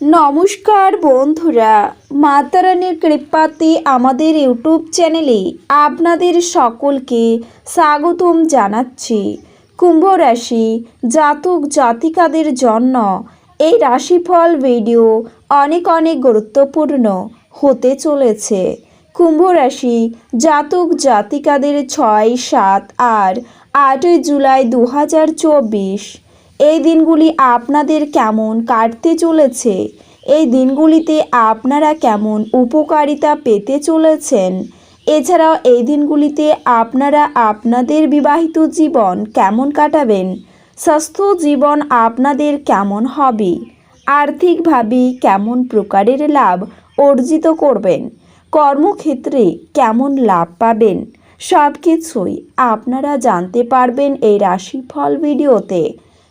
নমস্কার বন্ধুরা, মাতারানির কৃপাতে আমাদের ইউটিউব চ্যানেলে আপনাদের সকলকে স্বাগতম জানাচ্ছি। কুম্ভ রাশি জাতক জাতিকাদের জন্য এই রাশিফল ভিডিও অনেক অনেক গুরুত্বপূর্ণ হতে চলেছে। কুম্ভ রাশি জাতক জাতিকাদের ছয়, সাত আর আটই জুলাই দু হাজার চব্বিশ এই দিনগুলি আপনাদের কেমন কাটতে চলেছে? এই দিনগুলিতে আপনারা কেমন উপকারিতা পেতে চলেছেন? এছাড়াও এই দিনগুলিতে আপনারা আপনাদের বিবাহিত জীবন কেমন কাটাবেন? স্বাস্থ্য জীবন আপনাদের কেমন হবে? আর্থিকভাবে কেমন প্রকারের লাভ অর্জিত করবেন? কর্মক্ষেত্রে কেমন লাভ পাবেন? সব কিছুই আপনারা জানতে পারবেন এই রাশিফল ভিডিওতে।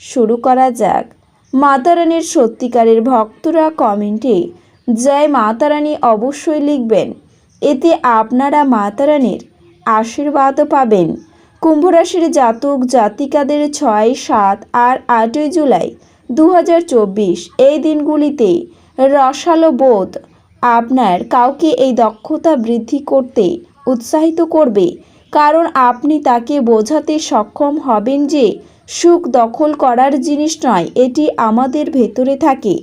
শুরু করা যাক। মাতারানির সত্যিকারের ভক্তরা কমেন্টে জয় মাতারানি অবশ্যই লিখবেন। এতে আপনারা মাতারানির আশীর্বাদও পাবেন। কুম্ভ রাশির জাতক জাতিকাদের ছয়, সাত আর আটই জুলাই দু হাজার চব্বিশ এই দিনগুলিতে রসালো বোধ আপনার কাউকে এই দক্ষতা বৃদ্ধি করতে উৎসাহিত করবে। কারণ আপনি তাকে বোঝাতে সক্ষম হবেন যে সুখ দখল করার জিনিস নয়, এটি আমাদের ভেতরে থাকে।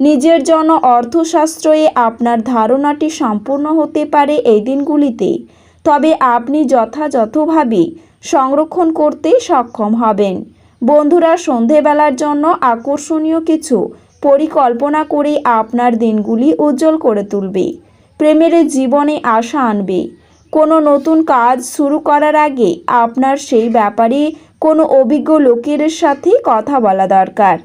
নিজের জন্য অর্থশাস্ত্রে আপনার ধারণাটি সম্পূর্ণ হতে পারে এই দিনগুলিতে। তবে আপনি যথাযথভাবে সংরক্ষণ করতে সক্ষম হবেন। বন্ধুরা, সন্ধেবেলার জন্য আকর্ষণীয় কিছু পরিকল্পনা করে আপনার দিনগুলি উজ্জ্বল করে তুলবে। প্রেমের জীবনে আশা আনবে। কোনো নতুন কাজ শুরু করার আগে আপনার সেই ব্যাপারে কোনো অভিজ্ঞ লোকের সাথে কথা বলা দরকার।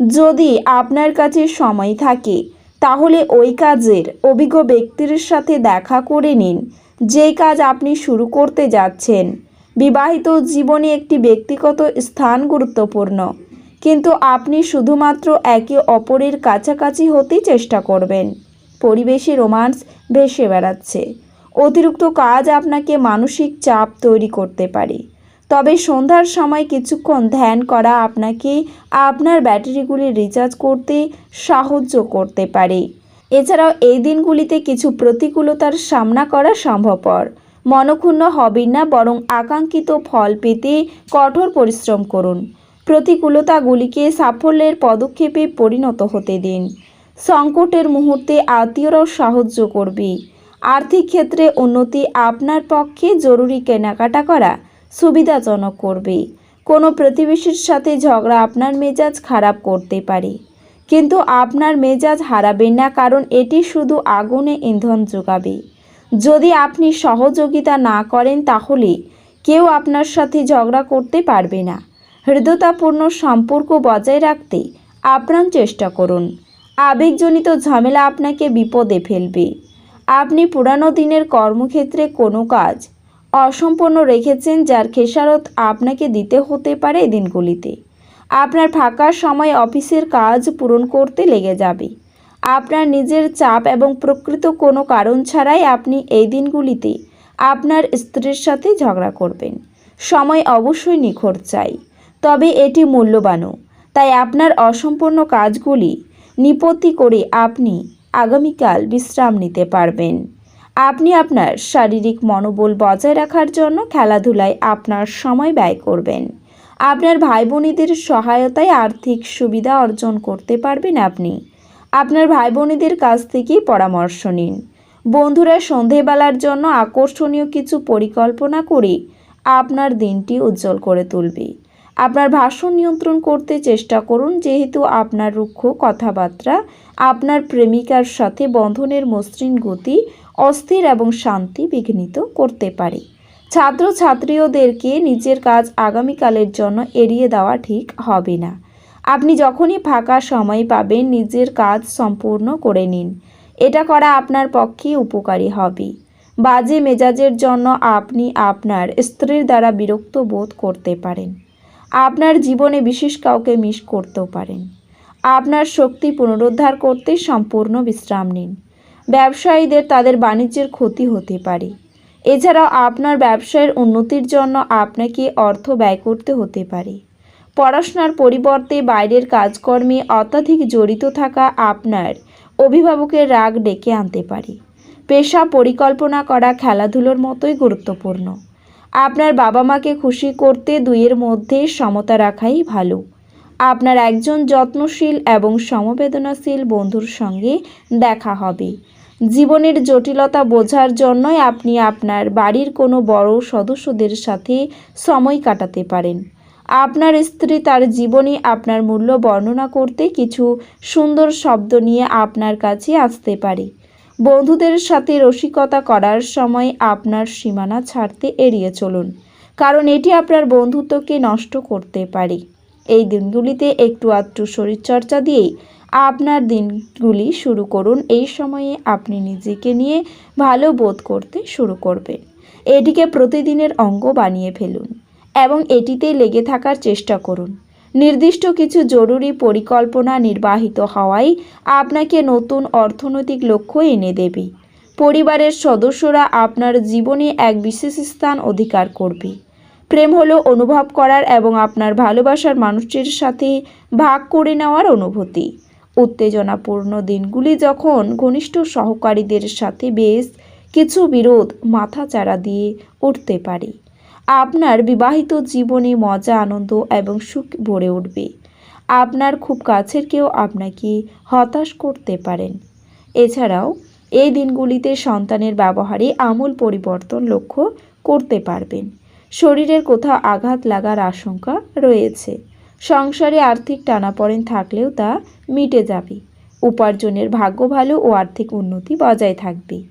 যদি আপনার কাছে সময় থাকে, তাহলে ওই কাজের অভিজ্ঞ ব্যক্তির সাথে দেখা করে নিন। যেই কাজ আপনি শুরু করতে যাচ্ছেন। বিবাহিত জীবনে একটি ব্যক্তিগত স্থান গুরুত্বপূর্ণ। কিন্তু আপনি শুধুমাত্র একে অপরের কাছাকাছি হতে চেষ্টা করবেন। পরিবেশে রোমান্স ভেসে বেড়াচ্ছে। অতিরিক্ত কাজ আপনাকে মানসিক চাপ তৈরি করতে পারে। তবে সন্ধ্যার সময় কিছুক্ষণ ধ্যান করা আপনাকে আপনার ব্যাটারিগুলি রিচার্জ করতে সাহায্য করতে পারে। এছাড়াও এই দিনগুলিতে কিছু প্রতিকূলতার সামনা করা সম্ভবপর। মনক্ষুণ্ণ হবেন না, বরং আকাঙ্ক্ষিত ফল পেতে কঠোর পরিশ্রম করুন। প্রতিকূলতাগুলিকে সাফল্যের পদক্ষেপে পরিণত হতে দিন। সংকটের মুহূর্তে আত্মীয়রাও সাহায্য করবে। আর্থিক ক্ষেত্রে উন্নতি আপনার পক্ষে জরুরি কেনাকাটা করা সুবিধাজনক করবে। কোনো প্রতিবেশীর সাথে ঝগড়া আপনার মেজাজ খারাপ করতে পারে। কিন্তু আপনার মেজাজ হারাবেন না কারণ এটি শুধু আগুনে ইন্ধন যোগাবে। যদি আপনি সহযোগিতা না করেন তাহলে কেউ আপনার সাথে ঝগড়া করতে পারবে না। হৃদয়তাপূর্ণ সম্পর্ক বজায় রাখতে আপ্রাণ চেষ্টা করুন। আবেগজনিত ঝামেলা আপনাকে বিপদে ফেলবে। আপনি পুরানো দিনের কর্মক্ষেত্রে কোনো কাজ অসম্পূর্ণ রেখেছেন, যার খেসারত আপনাকে দিতে হতে পারে দিনগুলিতে। আপনার ফাঁকা সময় অফিসের কাজ পূরণ করতে লেগে যাবে। আপনার নিজের চাপ এবং প্রকৃত কোনো কারণ ছাড়াই আপনি এই দিনগুলিতে আপনার স্ত্রীর সাথে ঝগড়া করবেন। সময় অবশ্যই নিখর চাই, তবে এটি মূল্যবানও। তাই আপনার অসম্পূর্ণ কাজগুলি নিপত্তি করে আপনি আগামীকাল বিশ্রাম নিতে পারবেন। আপনি আপনার শারীরিক মনোবল বজায় রাখার জন্য খেলাধুলায় আপনার সময় ব্যয় করবেন। আপনার ভাই বোনেদের সহায়তায় আর্থিক সুবিধা অর্জন করতে পারবেন আপনি। আপনার ভাই বোনেদের কাছ থেকে পরামর্শ নিন। বন্ধুরা সন্ধেবেলার জন্য আকর্ষণীয় কিছু পরিকল্পনা করে আপনার দিনটি উজ্জ্বল করে তুলবে। আপনার ভাষণ নিয়ন্ত্রণ করতে চেষ্টা করুন, যেহেতু আপনার রুক্ষ কথাবার্তা, আপনার প্রেমিকার সাথে বন্ধনের মসৃণ গতি অস্থির এবং শান্তি বিঘ্নিত করতে পারে। ছাত্রছাত্রীদেরকে নিজের কাজ আগামীকালের জন্য এড়িয়ে দেওয়া ঠিক হবে না। আপনি যখনই ফাঁকা সময় পাবেন, নিজের কাজ সম্পূর্ণ করে নিন। এটা করা আপনার পক্ষে উপকারী হবে। বাজে মেজাজের জন্য আপনি আপনার স্ত্রীর দ্বারা বিরক্ত বোধ করতে পারেন। আপনার জীবনে বিশেষ কাউকে মিস করতেও পারেন। আপনার শক্তি পুনরুদ্ধার করতে সম্পূর্ণ বিশ্রাম নিন। ব্যবসায়ীদের তাদের বাণিজ্যের ক্ষতি হতে পারে। এছাড়াও আপনার ব্যবসায়ের উন্নতির জন্য আপনাকে অর্থ ব্যয় করতে হতে পারে। পড়াশোনার পরিবর্তে বাইরের কাজকর্মে অত্যাধিক জড়িত থাকা আপনার অভিভাবকের রাগ ডেকে আনতে পারে। পেশা পরিকল্পনা করা খেলাধুলোর মতোই গুরুত্বপূর্ণ। আপনার বাবা মাকে খুশি করতে দুইয়ের মধ্যে সমতা রাখাই ভালো। আপনার একজন যত্নশীল এবং সমবেদনাশীল বন্ধুর সঙ্গে দেখা হবে। জীবনের জটিলতা বোঝার জন্যই আপনি আপনার বাড়ির কোনো বড় সদস্যদের সাথে সময় কাটাতে পারেন। আপনার স্ত্রী তার জীবনে আপনার মূল্য বর্ণনা করতে কিছু সুন্দর শব্দ নিয়ে আপনার কাছে আসতে পারে। বন্ধুদের সাথে রসিকতা করার সময় আপনার সীমানা ছাড়তে এড়িয়ে চলুন, কারণ এটি আপনার বন্ধুত্বকে নষ্ট করতে পারে। এই দিনগুলিতে একটু আধটু শরীরচর্চা দিয়েই আপনার দিনগুলি শুরু করুন। এই সময়ে আপনি নিজেকে নিয়ে ভালো বোধ করতে শুরু করবেন। এটিকে প্রতিদিনের অঙ্গ বানিয়ে ফেলুন এবং এটিতে লেগে থাকার চেষ্টা করুন। নির্দিষ্ট কিছু জরুরি পরিকল্পনা নির্বাহিত হওয়াই আপনাকে নতুন অর্থনৈতিক লক্ষ্য এনে দেবে। পরিবারের সদস্যরা আপনার জীবনে এক বিশেষ স্থান অধিকার করবে। প্রেম হলো অনুভব করার এবং আপনার ভালোবাসার মানুষটির সাথে ভাগ করে নেওয়ার অনুভূতি। উত্তেজনাপূর্ণ দিনগুলি যখন ঘনিষ্ঠ সহকারীদের সাথে বেশ কিছু বিরোধ মাথাচাড়া দিয়ে উঠতে পারে। আপনার বিবাহিত জীবনে মজা, আনন্দ এবং সুখ ভরে উঠবে। আপনার খুব কাছের কেউ আপনাকে হতাশ করতে পারেন। এছাড়াও, এই দিনগুলিতে সন্তানের ব্যবহারে আমূল পরিবর্তন লক্ষ্য করতে পারবেন। শরীরের কোথাও আঘাত লাগার আশঙ্কা রয়েছে। সংসারে আর্থিক টানাপড়েন থাকলেও তা মিটে যাবে। উপার্জনের ভাগ্য ভালো ও আর্থিক উন্নতি বজায় থাকবে।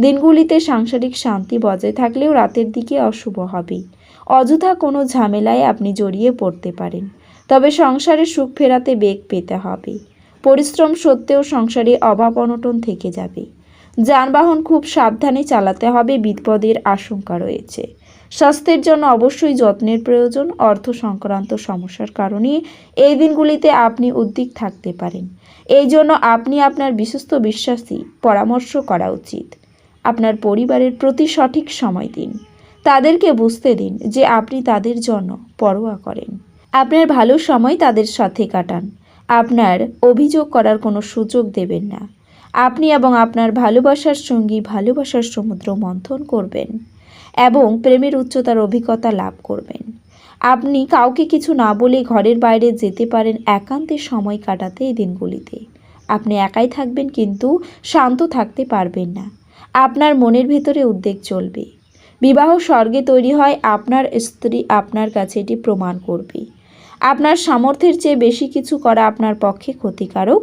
দিনগুলিতে সাংসারিক শান্তি বজায় থাকলেও রাতের দিকে অশুভ হবে। অযথা কোনো ঝামেলায় আপনি জড়িয়ে পড়তে পারেন। তবে সংসারে সুখ ফেরাতে বেগ পেতে হবে। পরিশ্রম সত্ত্বেও সংসারে অভাব অনটন থেকে যাবে। যানবাহন খুব সাবধানে চালাতে হবে, বিপদের আশঙ্কা রয়েছে। স্বাস্থ্যের জন্য অবশ্যই যত্নের প্রয়োজন, অর্থ সংক্রান্ত সমস্যার কারণে এই দিনগুলিতে আপনি উদ্বিগ থাকতে পারেন। এই জন্য আপনি আপনার বিশ্বস্ত বিশ্বাসী পরামর্শ করা উচিত। আপনার পরিবারের প্রতি সঠিক সময় দিন। তাদেরকে বুঝতে দিন যে আপনি তাদের জন্য পরোয়া করেন। আপনার ভালো সময় তাদের সাথে কাটান। আপনার অভিযোগ করার কোনো সুযোগ দেবেন না। আপনি এবং আপনার ভালোবাসার সঙ্গী ভালোবাসার সমুদ্র মন্থন করবেন এবং প্রেমের উচ্চতার অভিজ্ঞতা লাভ করবেন। আপনি কাউকে কিছু না বলে ঘরের বাইরে যেতে পারেন একান্তে সময় কাটাতে এই দিনগুলিতে। আপনি একাই থাকবেন কিন্তু শান্ত থাকতে পারবেন না। আপনার মনের ভেতরে উদ্বেগ চলবে। বিবাহ স্বর্গে তৈরি হয় আপনার স্ত্রী আপনার কাছে এটি প্রমাণ করবে। আপনার সামর্থ্যের চেয়ে বেশি কিছু করা আপনার পক্ষে ক্ষতিকারক